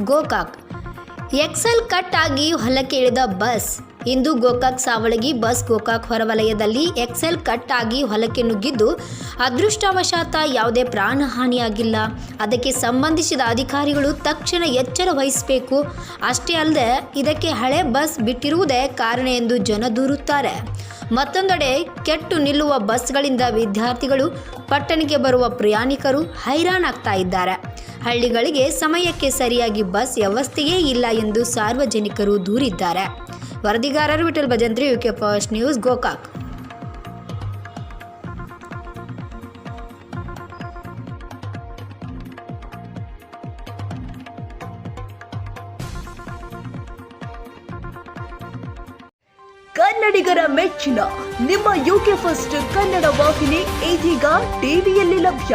Gokak. Excel cut ಆಗಿ ಹೊಲಕ್ಕೆ ಇಳಿದ ಬಸ್. ಇಂದು ಗೋಕಾಕ್ ಸಾವಳಗಿ ಬಸ್ ಗೋಕಾಕ್ ಹೊರವಲಯದಲ್ಲಿ ಎಕ್ಸೆಲ್ ಕಟ್ ಆಗಿ ಹೊಲಕ್ಕೆ ನುಗ್ಗಿದ್ದು ಅದೃಷ್ಟವಶಾತ ಯಾವುದೇ ಪ್ರಾಣಹಾನಿಯಾಗಿಲ್ಲ. ಅದಕ್ಕೆ ಸಂಬಂಧಿಸಿದ ಅಧಿಕಾರಿಗಳು ತಕ್ಷಣ ಎಚ್ಚರ ವಹಿಸಬೇಕು. ಅಷ್ಟೇ ಅಲ್ಲದೆ ಇದಕ್ಕೆ ಹಳೆ ಬಸ್ ಬಿಟ್ಟಿರುವುದೇ ಕಾರಣ ಎಂದು ಜನ ದೂರುತ್ತಾರೆ. ಮತ್ತೊಂದೆಡೆ ಕೆಟ್ಟು ನಿಲ್ಲುವ ಬಸ್ಗಳಿಂದ ವಿದ್ಯಾರ್ಥಿಗಳು ಪಟ್ಟಣಕ್ಕೆ ಬರುವ ಪ್ರಯಾಣಿಕರು ಹೈರಾಣಾಗ್ತಾ ಇದ್ದಾರೆ. ಹಳ್ಳಿಗಳಿಗೆ ಸಮಯಕ್ಕೆ ಸರಿಯಾಗಿ ಬಸ್ ವ್ಯವಸ್ಥೆಯೇ ಇಲ್ಲ ಎಂದು ಸಾರ್ವಜನಿಕರು ದೂರಿದ್ದಾರೆ. ವರದಿಗಾರರು Vithal Bhajantri UK first news Gokak. ಕನ್ನಡಿಗರ ಮೆಚ್ಚಿನ, ನಿಮ್ಮ ಯುಕೆ ಫಸ್ಟ್ ಕನ್ನಡ ವಾಹಿನಿ ಇದೀಗ ಟಿವಿಯಲ್ಲಿ ಲಭ್ಯ.